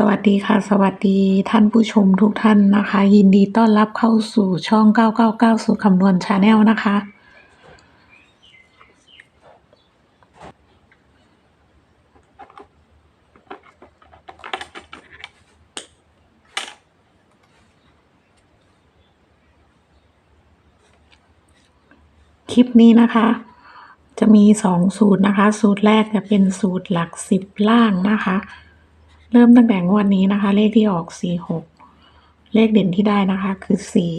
สวัสดีค่ะ สวัสดีท่านผู้ชมทุกท่านนะคะ ยินดีต้อนรับเข้าสู่ช่อง 999 สูตรคำนวณชาแนลนะคะ คลิปนี้นะคะ จะมีสองสูตรนะคะ สูตรแรกจะเป็นสูตรหลักสิบล่างนะคะ เริ่มตั้งแต่งวดนี้นะคะ เลขที่ออกสี่หกเลขเด่นที่ได้นะคะคือสี่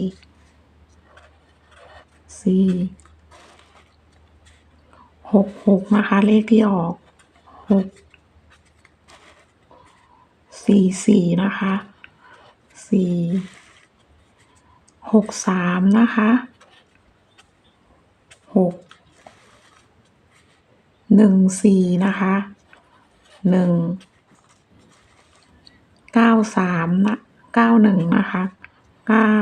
สี่หกหกนะคะ เลขที่ออกหกสี่สี่นะคะสี่หกสามนะคะหกหนึ่งสี่นะคะหนึ่ง เก้าสามนะเก้าหนึ่งนะคะเก้า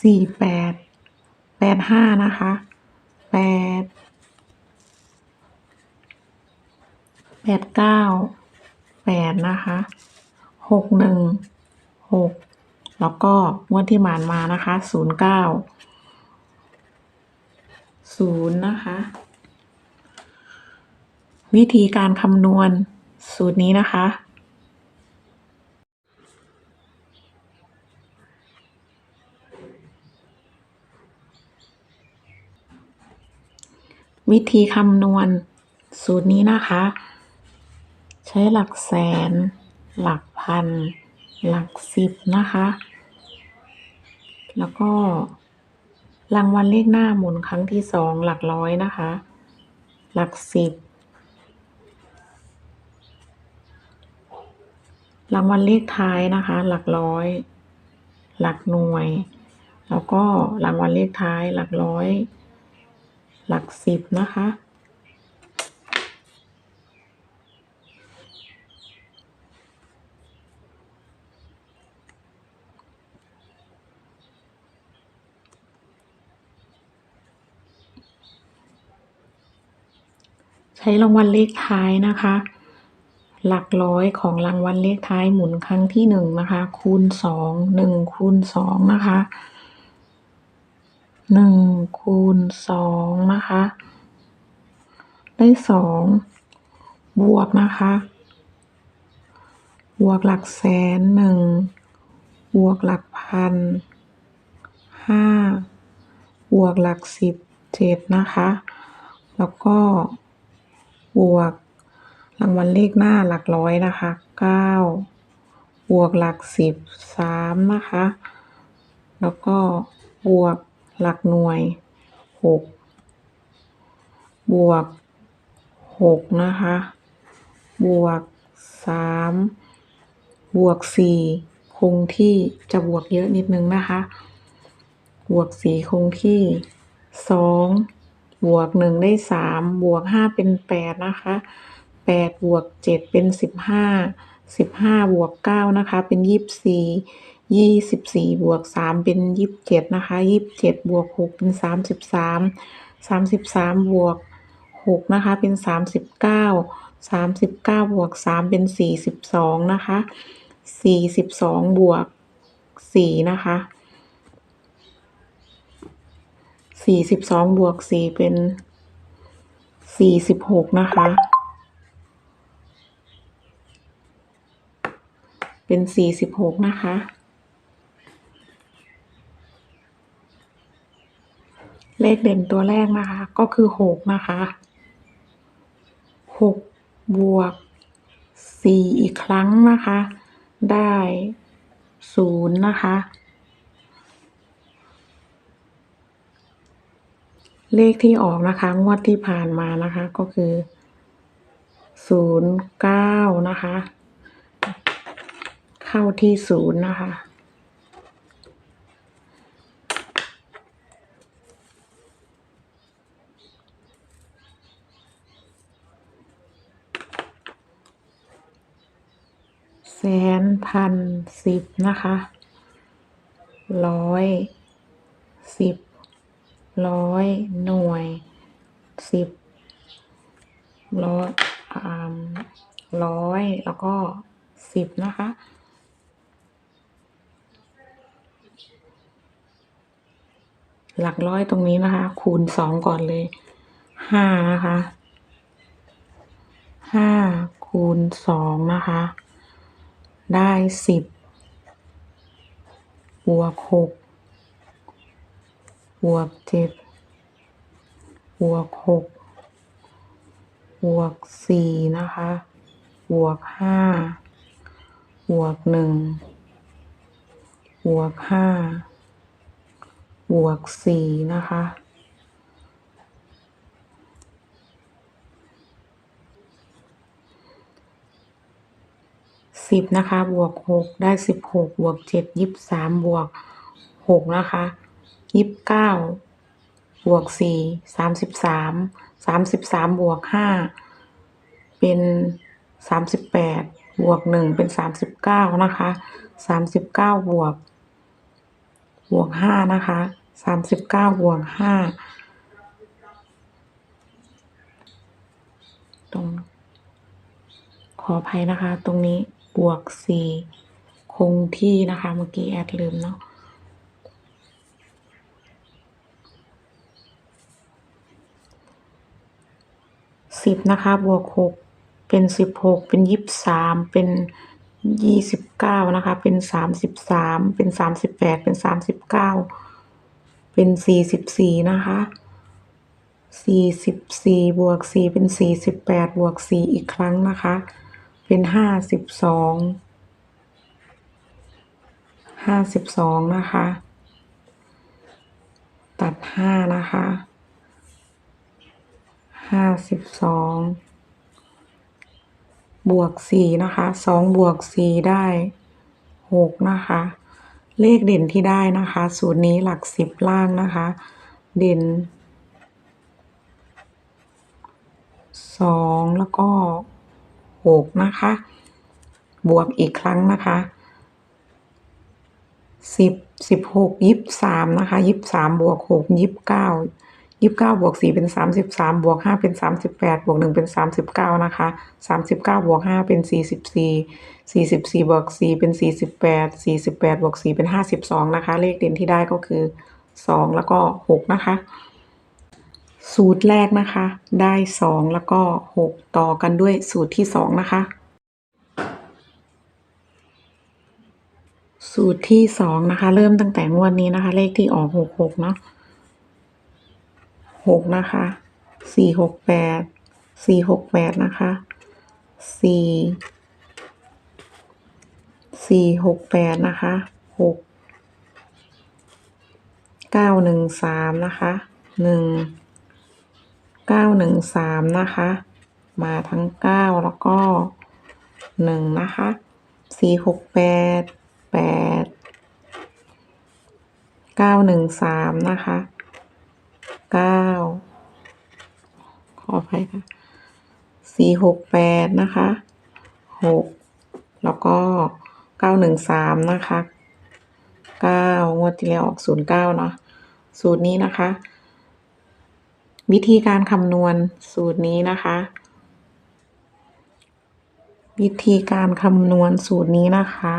สี่แปดแปดห้านะคะแปดแปดเก้าแปดนะคะหกหนึ่งหกแล้วก็งวดที่ผ่านมานะคะศูนย์เก้าศูนย์นะคะ วิธีการคำนวณ สูตรนี้นะคะ วิธีคำนวณสูตรนี้นะคะ ใช้หลักแสน หลักพัน หลักสิบนะคะ แล้วก็รางวัลเลขหน้าหมุนครั้งที่สองหลักร้อยนะคะ หลักสิบ รางวัลเลขท้ายนะคะ หลักร้อย หลักหน่วย แล้วก็รางวัลเลขท้ายหลักร้อย หลักสิบนะคะ ใช้รางวัลเลขท้ายนะคะ หลักร้อยของรางวัลเลขท้ายหมุนครั้งที่หนึ่งนะคะ คูณสองหนึ่งคูณสองนะคะหนึ่งคูณสองนะคะ ได้สองบวกนะคะ บวกหลักแสนหนึ่งบวกหลักพันห้าบวกหลักสิบเจ็ดนะคะ แล้วก็บวก รางวัลเลขหน้าหลักร้อยนะคะเก้าบวกหลักสิบสามนะคะ แล้วก็บวกหลักหน่วยหกบวกหกนะคะ บวกสามบวกสี่คงที่จะบวกเยอะนิดนึงนะคะ บวกสี่คงที่สองบวกหนึ่งได้สามบวกห้าเป็นแปดนะคะ แปดบวกเจ็ดเป็นสิบห้าสิบห้าบวกเก้านะคะ เป็นยี่สิบสี่ยี่สิบสี่บวกสามเป็นยี่สิบเจ็ดนะคะยี่สิบเจ็ดบวกหกเป็นสามสิบสามสามสิบสามบวกหกนะคะเป็นสามสิบเก้าสามสิบเก้าบวกสามเป็นสี่สิบสองนะคะสี่สิบสองบวกสี่นะคะสี่สิบสองบวกสี่เป็นสี่สิบหกนะคะ เป็นสี่สิบหกนะคะ เลขเด่นตัวแรกนะคะ ก็คือหกนะคะหกบวกสี่อีกครั้งนะคะ ได้ศูนย์นะคะ เลขที่ออกนะคะ งวดที่ผ่านมานะคะก็คือศูนย์เก้านะคะ เข้าที่ศูนย์นะคะ แสนพันสิบนะคะ ร้อยสิบร้อยหน่วยสิบร้อยร้อยแล้วก็สิบนะคะ หลักร้อยตรงนี้นะคะ คูณสองก่อนเลยห้านะคะห้าคูณสองนะคะ ได้สิบบวกหกบวกเจ็ดบวกหกบวกสี่นะคะบวกห้าบวกหนึ่งบวกห้า บวกสี่นะคะ สิบนะคะ บวกหกได้สิบหกบวกเจ็ดยี่สิบสามบวกหกนะคะยี่สิบเก้าบวกสี่สามสิบสามสามสิบสามบวกห้าเป็นสามสิบแปดบวกหนึ่งเป็นสามสิบเก้านะคะสามสิบเก้าบวกบวกห้านะคะ สามสิบเก้าบวกห้าตรงขออภัยนะคะ ตรงนี้บวกสี่คงที่นะคะ เมื่อกี้แอดลืมเนาะสิบนะคะ บวกหกเป็นสิบหกเป็นยี่สิบสามเป็นยี่สิบเก้านะคะ เป็นสามสิบสามเป็นสามสิบแปดเป็นสามสิบเก้า เป็นสี่สิบสี่นะคะสี่สิบสี่บวกสี่เป็นสี่สิบแปดบวกสี่อีกครั้งนะคะ เป็นห้าสิบสองห้าสิบสองนะคะ ตัดห้านะคะห้าสิบสองบวกสี่นะคะสองบวกสี่ได้หกนะคะ เลขเด่นที่ได้นะคะ สูตรนี้หลักสิบล่างนะคะ เด่นสองแล้วก็หกนะคะ บวกอีกครั้งนะคะสิบสิบหกยิบสามนะคะยิบสามบวกหกยิบเก้า ยี่สิบเก้าบวกสี่เป็นสามสิบสามบวกห้าเป็นสามสิบแปดบวกหนึ่งเป็นสามสิบเก้านะคะสามสิบเก้าบวกห้าเป็นสี่สิบสี่สี่สิบสี่บวกสี่เป็นสี่สิบแปดสี่สิบแปดบวกสี่เป็นห้าสิบสองนะคะ เลขเด่นที่ได้ก็คือสองแล้วก็หกนะคะ สูตรแรกนะคะ ได้สองแล้วก็หกต่อกันด้วยสูตรที่สองนะคะ สูตรที่สองนะคะ เริ่มตั้งแต่งวดนี้นะคะ เลขที่ออกหกหกเนาะ หกนะคะสี่หกแปดสี่หกแปดนะคะสี่สี่หกแปดนะคะหกเก้าหนึ่งสามนะคะหนึ่งเก้าหนึ่งสามนะคะ มาทั้งเก้าแล้วก็หนึ่งนะคะสี่หกแปดแปดเก้าหนึ่งสามนะคะ เก้าขออภัยค่ะสี่หกแปดนะคะหกแล้วก็เก้าหนึ่งสามนะคะเก้างวดที่แล้วออกศูนย์เก้าเนาะสูตรนี้นะคะ วิธีการคำนวณสูตรนี้นะคะ วิธีการคำนวณสูตรนี้นะคะ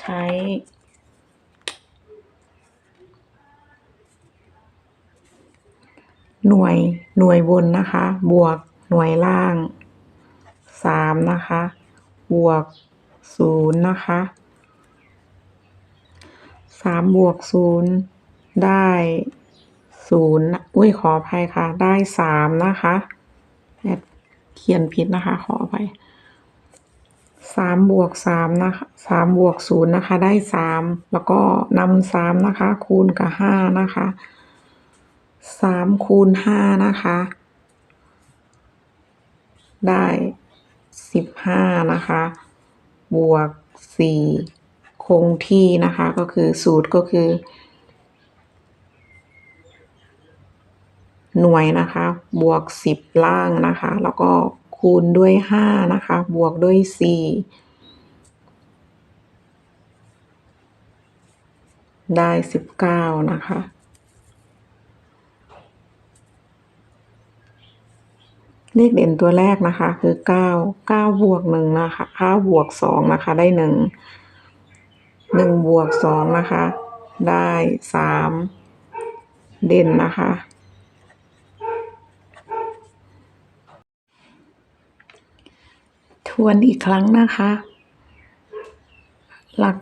ใช้ หน่วยหน่วยบนนะคะ บวกหน่วยล่างสามนะคะ บวกศูนย์นะคะสามบวกศูนย์ได้ศูนย์อุ้ยขออภัยค่ะ ได้สามนะคะแอดเขียนผิดนะคะ ขออภัยสามบวกสามนะคะสามบวกศูนย์นะคะ ได้สามแล้วก็นำสามนะคะ คูณกับห้านะคะ สามคูณห้านะคะ ได้สิบห้านะคะ บวกสี่คงที่นะคะ ก็คือสูตรก็คือ หน่วยนะคะ บวกสิบล่างนะคะ แล้วก็คูณด้วยห้านะคะ บวกด้วยสี่ได้สิบเก้านะคะ เลขเด่นตัวแรกนะคะ คือเก้าเก้าบวกหนึ่งนะคะเก้าบวกสองนะคะ ได้หนึ่งหนึ่งบวกสองนะคะ ได้สามเด่นนะคะทวนอีกครั้งนะคะ หลัก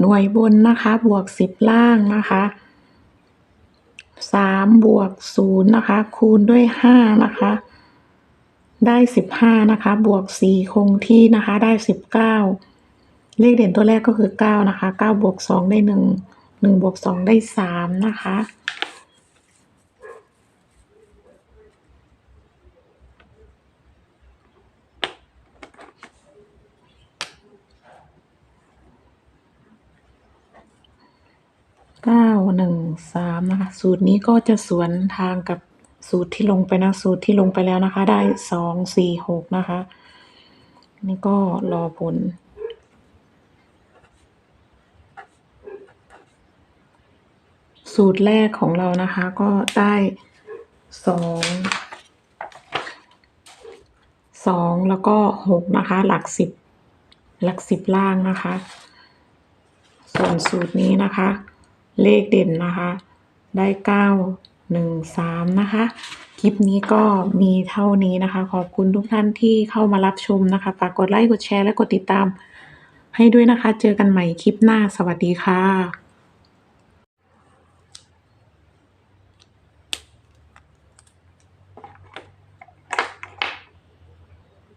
หน่วยบนนะคะ บวกสิบล่างนะคะ สามบวกศูนย์นะคะ คูณด้วยห้านะคะ ได้สิบห้านะคะ บวกสี่คงที่นะคะ ได้สิบเก้าเลขเด่นตัวแรกก็คือเก้านะคะเก้าบวกสองได้หนึ่งหนึ่งบวกสองได้สามนะคะ เก้าหนึ่ง สามนะคะ สูตรนี้ก็จะสวนทางกับสูตรที่ลงไปนะ สูตรที่ลงไปแล้วนะคะ ได้สองสี่หกนะคะ นี่ก็รอผล สูตรแรกของเรานะคะ ก็ได้สองสองแล้วก็หกนะคะ หลักสิบหลักสิบล่างนะคะ ส่วนสูตรนี้นะคะ เลขเด่นนะคะ ได้เก้าหนึ่งสามนะคะ คลิปนี้ก็มีเท่านี้นะคะ ขอบคุณทุกท่านที่เข้ามารับชมนะคะ ฝากกดไลค์ กดแชร์ และกดติดตามให้ด้วยนะคะ เจอกันใหม่คลิปหน้า สวัสดีค่ะ